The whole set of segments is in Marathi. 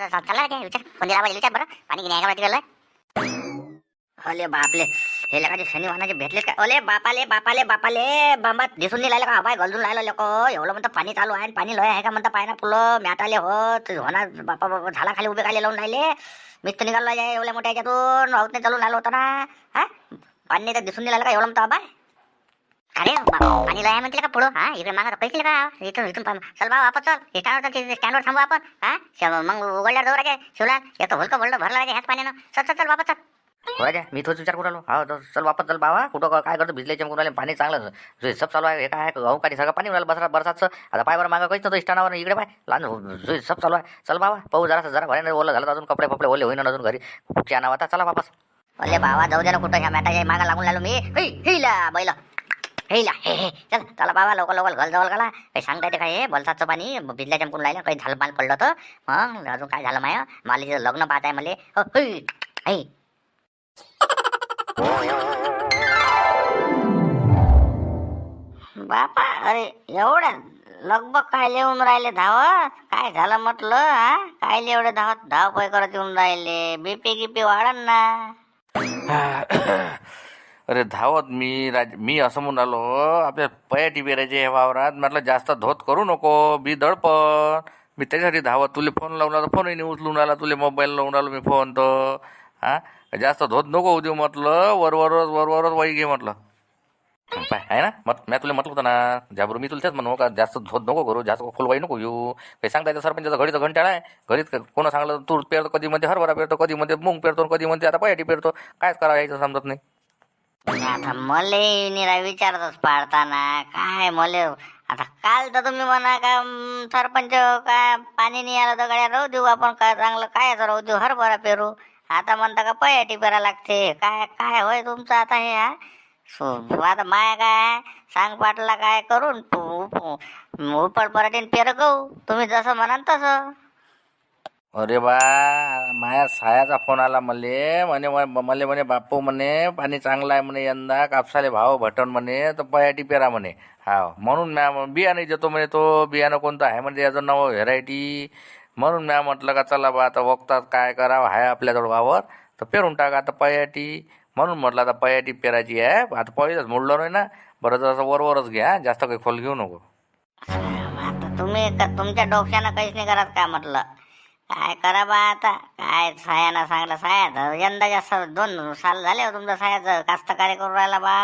पाटील चालला काय विचार. कोणी लावायला विचार बरं. पाणी गिनी का तिकडलं अले बापले. हे लगा शनी वाहनाचे भेटले काय अले बापाले बापाले बापाले. बाबा दिसून नाही का? बाय गलजून राहिलं लोक. एवढं म्हणतं पाणी चालू आहे आणि पाणी लय आहे का म्हणता? पाय ना फुलं मॅट आले हो होणार. बापा बापा झाला खाली उभे खाली लावून राहिले. मीच निघालो एवढ्या मोठ्या याच्यातून. राहत नाही चालून राहिलो होतं ना. हा? पाणी तर दिसून नाही राहिलं का? एवढं म्हणतं बाय अरे पाणी लय म्हणते का पुढं? हा इकडे मागा पैसे का? इथून इथून पा- चल बा वापस चल. स्टँडवर स्टँडवर थांबू आपण. हा? श- मग उघडल्यावर जाऊ राजे शिवला येतो भलकं भरलं भरला राजे ह्याच पाण्यानं. चल चल चल वापस चल. हो राजा मी तोच विचार करू राहिलो. हा तर चल वापस चल बाबा कुठं काय करतो? भिजले चमकून राहिले. पाणी चांगलं जो सब चालू आहे हे काय? आहे गहू काढी सगळं पाणी उडालं बसरा बरसाचं आता पायवर मागं काहीच नव्हतं. स्टँडावर इकडे पाय. लहान जो सब चालू आहे. चल बाबा पाहू जरा जरा भऱ्याने ओलं झालं तर अजून कपडे फपडे ओले होईन अजून घरी. कुठच्या नाव आता चला वापस. ओले बाबा जाऊ दे ना कुठं. ह्या मॅटाच्या मागं लागून लागलो मी. हि हिला बैला. हेला हे हे चल चला बाबा लवकर लवकर घल जवळ गेला काही सांगता येते काय हे बलसाचं पाणी बिजल्या चमकून राहिलं काही झालं माल पडलं तर मग अजून काय झालं माया मालीचं लग्न पाहत आहे मले बापा अरे एवढं लगभग काय येऊन राहिले धाव काय झालं म्हटलं हा काय एवढे धावत धाव पै करत येऊन राहिले बीपी गिपी वाढन ना अरे धावत मी राज मी असं म्हणून आलो आपल्या पयाटी पेरायचे वावरात. म्हटलं जास्त धोत करू नको बी दडपण. मी त्याच्यासाठी धावत तुले फोन लावून आला फोनही नाही उचलून आला तुले मोबाईल लावून आलो मी फोन तर हा? जास्त धोत नको होऊ देऊ म्हटलं वरवरच वरवरच वाई घे म्हटलं. पाय आहे ना? मग मॅ तुला म्हटलं होतं ना जाबरू मी तुला तेच म्हणू हो का जास्त धोत नको करू जास्त फुलवाई नको घेऊ. काही सांगता येतं सरपंचाचा? घडीचं घंटाळा आहे. घरीत कोणा सांगलं तूर पेरतो कधी म्हणते हरभरा पेरतो कधी म्हणते मूंग पेरतो कधी म्हणते आता पयाटी पेरतो. कायच करावं यायचं समजत नाही. आता मले निरा विचारतच पाडताना काय मले? आता काल तर तुम्ही म्हणा का सरपंच काय पाणी नाही आलं तर गड्या राहू देऊ आपण. काय चांगलं काय राहू देऊ? हरभरा पेरू. आता म्हणता का पयाटी पेरा लागते. काय काय होय तुमचं आता हे हा? सो आता माया काय? सांग पाटला काय करून. उपड पराठीन पेर गहू. तुम्ही जसं म्हणाल तसं. अरे बा माया सायाचा फोन आला मले. म्हणे मले म्हणे बापू म्हणे पाणी चांगलं आहे म्हणे यंदा कापसाले भाव भटन म्हणे तर पयाटी पेरा म्हणे. हा म्हणून म्या बियाणे देतो म्हणे तो बियाणं कोणतं आहे म्हणजे याचं नवं व्हेरायटी म्हणून म्या म्हटलं का चला बा आता वक्तात काय करावं आहे आपल्याजवळ वावर तर पेरून टाका आता पयाटी. म्हणून म्हटलं आता पयाटी पेरायची आहे आता पहिलंच मोडलं नाही ना. बरं जरासं वरवरच घ्या जास्त काही खोल घेऊ नको. तुम्ही तुमच्या डोक्यानं काहीच नाही करत काय म्हटलं? काय करा बा आता? काय सायानं सांगलं साया यंदा जास्त दोन साल झाले हो तुमचं सायाचं कास्तकार्य करू राहिला बा.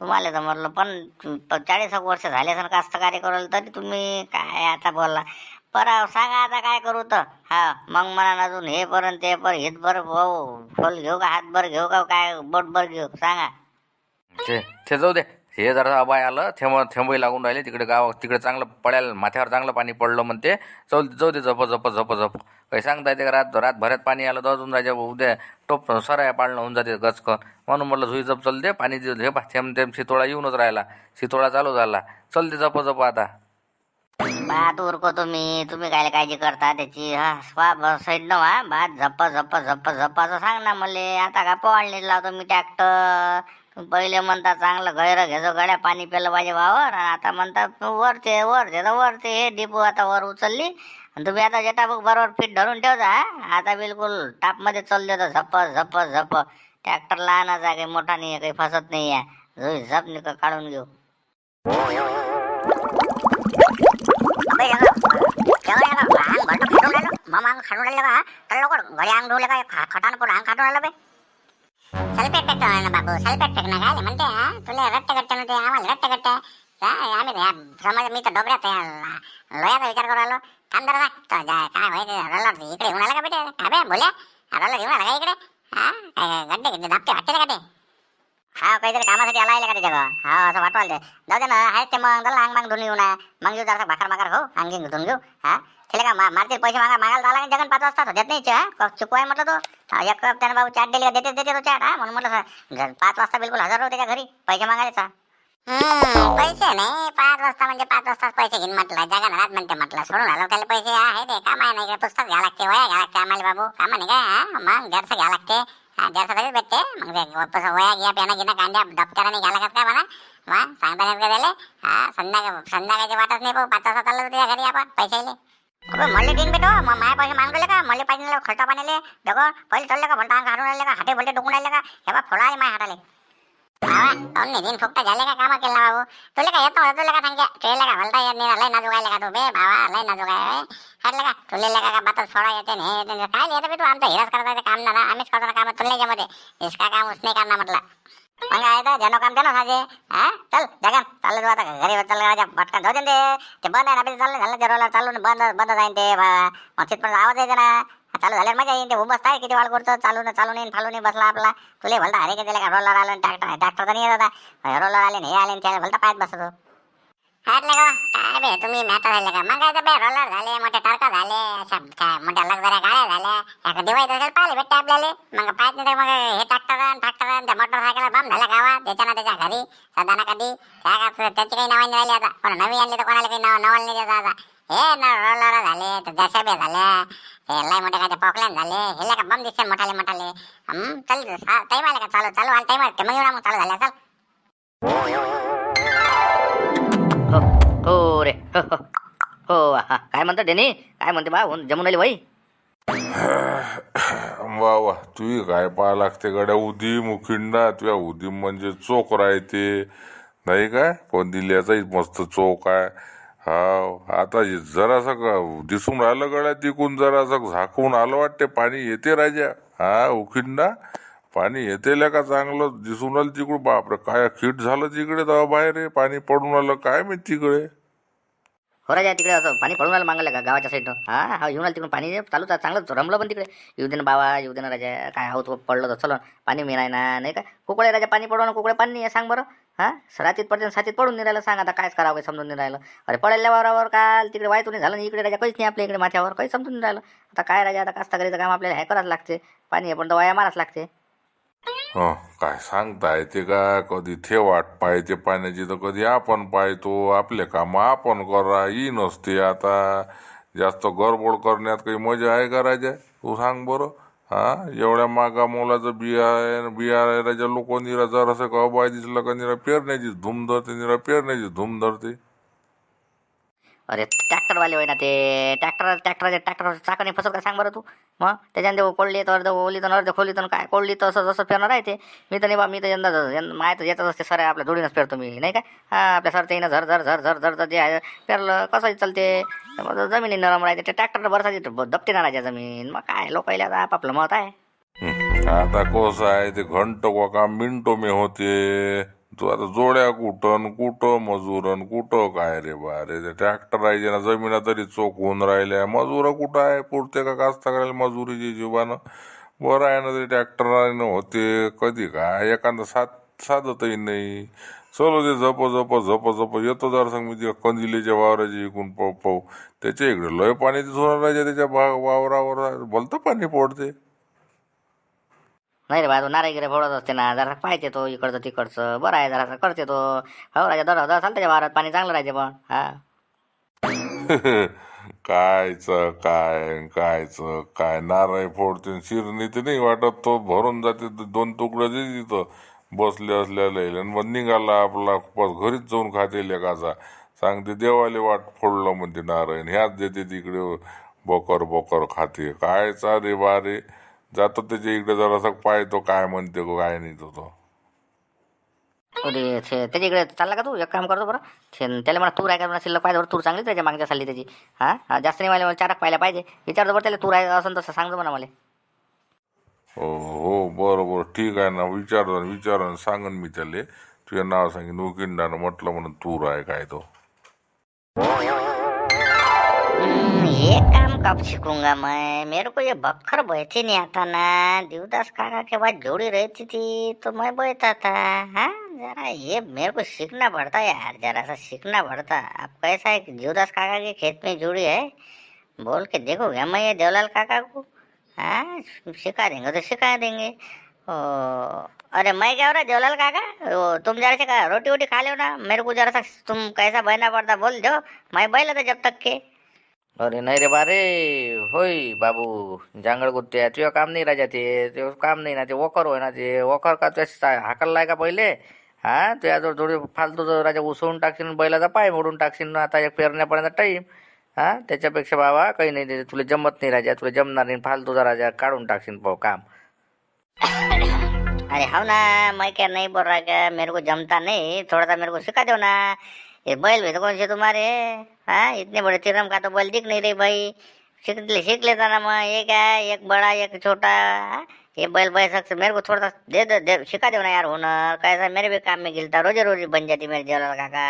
तुम्हाला तर म्हटलं पण चाळीस एक वर्ष झाले असं कास्तकार्य करू तरी तुम्ही काय आता बोलला? पर सांगा आता काय करू तर. हा मग म्हणा अजून हे पर्यंत ते पर हितभर भाऊ फल घेऊ का हातभर घेऊ का काय बोटभर घेऊ सांगा. ते जाऊ दे. हे जरा अबाय आलं थेंब थेंबही लागून राहिले. तिकडे गाव तिकडे चांगलं पडायला माथ्यावर चांगलं पाणी पडलं म्हणते. चौल जाऊ दे झप झप झप झप. काही सांगता येते का? रात रात भरात पाणी आलं तर अजून राजा उद्या टोप सराया पाळणं होऊन जाते गचक म्हणून म्हटलं झुई जप चल दे पाणी दे हे थेंब थेंब शितोळा येऊनच राहिला. शितोळा चालू झाला. चल दे जप जप आता. भात उरको तुम्ही. तुम्ही काय काळजी करता त्याची हा? स्वा न हा भात झप्प झप्प झप्प झप्प सांग ना मला. आता का पवाळणी लावतो मी ट्रॅक्टर? पहिले म्हणता चांगलं गैर घेजो गळ्या पाणी प्यायलं पाहिजे वावर आणि आता म्हणता वरते वरते तर वरते हे डिपो आता वर उचलली. आणि तुम्ही आता जटाबूक बरोबर फिट धरून ठेवता आता बिलकुल टापमध्ये चल देतो झप्प झप्प झप्प ट्रॅक्टर लहानच आहे काही मोठा नाही आहे काही फसत नाही आहे. झुई झप निक काढून घेऊ. अंग खाडून मामा अंग खाडून राहिलं का तर लवकर घरी अंग धुवलं काय खा खटानं अंग खाडून राहिलं बाई सल्फेट पेटतो ना बाबू सल्फेट पेटणं काय म्हणते हा तुला रट्ट गट्ट म्हणते आम्हाला रट्ट गट्ट काय आम्ही या समाज मी तर डोबऱ्यात आहे, लोयाचा विचार करू राहिलो थांब जरा हा काहीतरी कामासाठी आला आहे का त्याच्या हा असं वाटवाल ते जाऊ दे ना आहेत ते मग त्याला अंग माग धुवून येऊ ना मग घेऊ जरा भाकर माकर हो अंगी धुवून घेऊ हा? त्याला का मा- मारतील पैसे मागा मागायला झाला का जगन पाच वाजता देत नाही हा? क- चुकू आहे म्हटलं तो. हा, एक त्यानं बाबू चाट दिली का देते देते तो चाट हा? म्हणून म्हटलं सा- पाच वाजता बिलकुल हजार हो त्याच्या घरी पैसे मागायचा पैसे नाही पाच वाजता म्हणजे पाच वाजताच पैसे घेऊन म्हटलं जगन रात म्हणते म्हटलं सोडून आलो त्याला पैसे आहे ते काम आहे नाही पुस्तक घ्या लागते वया घ्या लागते आम्हाला बाबू काम नाही काय हा? मग घरचं घ्या लागते. हा घरचं भेटते. मग ते वापस वया घ्या पेना गिना कांद्या दप्तराने घ्यायला लागत काय म्हणा वा सांगता नाही का त्याला हा संध्याकाळ संध्याकाळची वाटच नाही भाऊ. पाच वाजता चाललं तुझ्या घरी आपण पैशाले अबे मले दिन बेटो मग माया पैसे मागले का? मले पाहिजे खर्चा पाण्याले. दगड पहिले चालले का? भलटा अंग राहिले का? हाटे भलटे डोकून राहिले का? हे बा फोडा आले माझ्या हाताले. बाबा दिन झाले का कामं केलं बाबू? तुला काय येत तुला का सांगे तुला का? भलता येत नाही. लय नाजूक आहे का तू? बे बाबा लय नाजूक आहे हटलं का? तुला का बातच सोडा येते हे येते काय येतं बे तू? आमचा हिराच करता काम ना आम्हीच करतो काम तुला याच्यामध्ये इसका काम उसने करणार म्हटलं. मग काय तर जनो काम त्यानं साजे हा? चल जगन. चाललं तू आता. घरी चल राजा पटकन जाऊ दे. ते बंद आहे ना चाललं झालं जरोला चालू न बंद बंद जाईन ते बा- मग तिथपर्यंत आवाज येते ना चालू झाल्यावर मजा येईन. ते उभं काय किती वाळ करतो चालू ना चालू नाही फालू नाही बसला आपला. तुले भलता अरे किती का रोलर आलं डॉक्टर डॉक्टर तर नाही येत आता. रोलर आले नाही आले त्याला भलता पायात बसतो. हाटले का काय बे तुम्ही मॅटर झाले का? मग काय बे रोलर झाले मोठे टारका झाले अशा काय मोठ्या गाड्या झाल्या. एका दिवाळीत असेल पाहिले भेटते आपल्याला. मग पाहत नाही मग हे ट्रॅक्टर त्या मोटरसायकल झाल्या गावात त्याच्या घरी. कधी. त्याची काही नावाने राहिली आता. कोण नवी आणली तर कोणाला काही नाव नवाल नाही देत आता. हे ना रोलर झाले तर झाल्या. हे लय मोठे काय पॉकलॅन झाले? हे लय का बम दिसते मोठाले मोठाले? हम्म चल टाईम आला का चालू चालू आला टाईम आला मग मग चालू झाल्या चल. हो हो रे हो हो. हो काय म्हणतो डेनी? काय म्हणते बा जमून आली बाई? वा वा. तुही काय पाहा लागते गड्या? उदीम उखिंडा तुझ्या उदीम म्हणजे चोख राहते. नाही काय? पण दिल्याचाही मस्त चोख आहे. हा आता जरासा जरासं दिसून राहिलं गळ्यात तिकून जरासा झाकून आलं वाटते पाणी येते राजा. हा उखिंडा? पाणी येते का चांगलं दिसून राहिलं तिकडं बापरे काय खीट झालं तिकडे तेव्हा बाहेर हे पाणी पडून आलं काय मी तिकडे? हो राजा तिकडे असं पाणी पडून आलं मागलं का गावाच्या साईडनं हा हा येऊन आलं तिकडून पाणी चालू आहे चांगलं रमलं पण तिकडे. येऊ दे ना बाबा येऊ दे ना राजा काय आहोत पडलं तर चलो पाणी मिळाय ना नाही का? कुकडे राजा पाणी पडवणं कुकडे पाणी नाही सांग बरं. हा? रातीत पडते सातीत पडून नाही राहिलं सांग आता कायच करावं समजून नाही राहिलं अरे पडायला वावरावर काल तिकडे वाईट नाही झालं इकडे राजा काहीच नाही आपल्या इकडे माथ्यावर काही समजून राहिलं आता काय राजा आता कास्तकारीचं काम आपल्याला हे करावंच लागते. पाणी आहे पण दवाया वाया माराच लागते. हं, काय सांगता येते का? कधी थे वाट पाहिजे पाण्याची तर कधी आपण पाहतो. आपले काम आपण करा ही नसते आता. जास्त गडबड करण्यात काही मजा आहे का राजा? तू सांग बरं. हा? एवढ्या मागा मोलाचं बिया आहे लोक निरा जरासं का बाय दिसलं का निरा पेरण्याची धूम धरते निरा पेरण्याची धूम धरते. अरे ट्रॅक्टरवाले होय ना ते ट्रॅक्टर ट्रॅक्टरचे ट्रॅक्टर चाकाने फसल का सांग बरं तू? मग? त्याच्यानं ते कोळली तर अर्ध ओली तर अर्ध खोली तर काय? कोळली तर असं जसं फिरणार आहे ते. मी तर नाही बा मी तर यंदा माय तर येतच असते सर आपल्या जोडीनंच फिरतो मी नाही काय हा आपल्या सर येणं झर झर झर झर झर जे आहे पेरलं कसं चालते? जमिनी नरम राहते ते ट्रॅक्टर बरसाची दपते ना जमीन. मग काय लोक आता आपापलं मत आहे. आता कसं आहे ते घंटो का मिनटो मी होते. तू आता जोड्या कुठं कुठं मजुरन कुठं काय रे बा रे ते ट्रॅक्टर राहायचे ना जमिना तरी चोख होऊन राहिल्या. मजूर कुठं आहे? पुरते का कास्ता करायला मजुरीची जीवानं? बरं आहे ना ते ट्रॅक्टरानं होते कधी काय? एखादा साथ साधतही नाही. चलो ते झप झप झप झप येतो जर सांग मी ते वावराची इकून पाहू पाहू त्याच्या इकडे लय पाणी दिसून राहायचे त्याच्या बा वावरावर. भलतं पाणी पडते. नाही रे बा तो नाराई फोडत असते ना जरा पाहिजे तो इकडचं तिकडचं. बरं आहे जरासं करते तो. हो राजा दर दर चालतं भारत? पाणी चांगलं राहायचे पण हा. कायच काय कायच काय? नारळ फोडते शिरणी ते नाही वाटत तो भरून जाते दोन तुकडे दे तिथं. बसले असलेले मग निघाला आपला बस घरीच जाऊन खाते लेखाचा सांगते देवाले वाट फोडलं म्हणते नारायण ह्याच देते तिकडे बोकर बोकर खाते. काय रे बारे जातो त्याच्या इकडे जरासा पाहतो काय म्हणते को काय नाही तो तो. अरे छे त्याच्या इकडे चालला का तू? एक काम करतो बरं. छे त्याला मला तूर आहे का? म्हणा शिल्लक पाहिजे बरं तूर चांगली त्याच्या मागच्या चालली त्याची. हा? हा, जास्त नाही मला चारक पाहिला पाहिजे. विचारतो बरं त्याला तूर आहे असं तसं सांगतो म्हणा मला. हो हो बरं बरं ठीक आहे ना. विचार विचार सांगन मी त्याले. तुझं नाव सांगेन. उकिंडानं म्हटलं म्हणून तूर आहे काय तो. कब सीखूँगा मैं मेरे को ये बखर बैठे नहीं आता ना। देवदास काका के बाद जोड़ी रहती थी तो मैं बैठा था। हाँ जरा ये मेरे को सीखना पड़ता यार जरा सा सीखना पड़ता। अब कैसा है देवदास काका के खेत में जोड़ी है? बोल के देखो क्या मैं ये देवलाल काका को? हाँ सिखा देंगे तो सिखा देंगे। ओ, अरे मैं क्या हो रहा देवलाल काका? वो तुम जरा से रोटी वोटी खा लो ना। मेरे को जरा सा तुम कैसा बहना पड़ता बोल दो। मैं बह था जब तक के। अरे नाही रे बारे होय बाबू जांगड गुत्त्या तुझं काम नाही राजा ते काम नाही ना ते वकर होय ना ते. वकर का तुझ्या हाकललाय का पहिले? हा तुझ्या जर थोडी फालतू जर राजा उसळून टाकशील बैलाचा पाय मोडून टाकशील ना आता एक पेरण्यापर्यंत टाईम. हा त्याच्यापेक्षा बाबा काही नाही तुला जमत नाही राजा तुला जमणार नाही फालतूचा राजा काढून टाकशील भाऊ काम. अरे हो ना मैं क्या नहीं बोल रहा क्या मेरे को जमता नहीं थोड़ा सा मेरे को सिखा दो ना. ये बैल भी तो कौन से तुम्हारे हाँ इतने बड़े तिरम का तो बैल दिख नहीं रही भाई सीख ले सीख लेता ना मैं एक है एक बड़ा एक छोटा ये बैल बैल सकते मेरे को थोड़ा सा दे दो दे सिखा दो ना यार हुनर कैसा मेरे भी काम में गिलता रोजे रोज बन जाती मेरे जेवलाल काका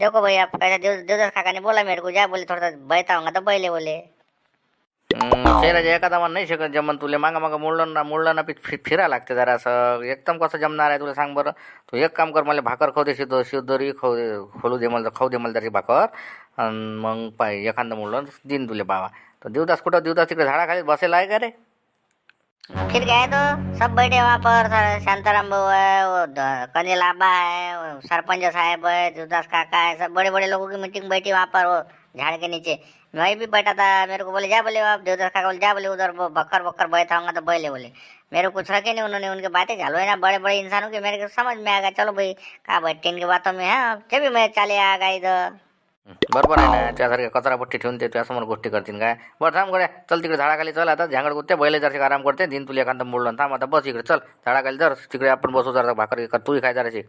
देखो भाई आप कैसा देवदास काका ने बोला मेरे को जा बोले थोड़ा सा बहता होगा तो बैले बोले राजा एखादा मन नाही शकत जमन तुले मागा मागा मुळलं ना मुळलं ना फि- फिरा लागते जरा असं. एकदम कसं जमणार आहे तुला सांग बरं. तू एक काम कर मला भाकर खाऊ दे शिदो शिदोरी खाऊ दे खोलू दे मला खाऊ दे मला त्याची भाकर. अन् मग पाय एखादं मुळलं दिन तुले बाबा. तर देवदास कुठं? देवदास तिकडे झाडाखाली बसेला आहे का रे? फिर गए तो? सब बैठे वहाँ पर शांताराम बाबू है वो द- कनील आबा है सरपंच साहब है जुदास काका है सब बड़े बड़े लोगों की मीटिंग बैठी वहाँ पर वो झाड़ के नीचे। मैं भी बैठा था, मेरे को बोले, जा बोले आप देवदास काका बोले, जा बोले उधर, वो बकर बकर बैठा होगा तो बैले बोले। मेरे को कुछ रखे नहीं उन्होंने, उनकी बातें चालू है ना बड़े बड़े इंसानों की, मेरे को समझ में आ गया, चलो भाई, कहा बैठते इनकी बातों में, है? जब भी मैं चले आ गया इधर। बरोबर आहे ना त्यासारख्या कचरा पट्टी ठेवून ते तुझ्यासमोर गोष्टी करतील काय बरं थांब गड्या चल तिकडे झाडाखाली चल आता झांगड कुत्ते बैल जरसे आराम करते, दिन तुला एखादं मुळलं थांब आता बस इकडे, चल झाडाखाली जर तिकडे आपण बसू जरा भाकर तूही खाय जराशी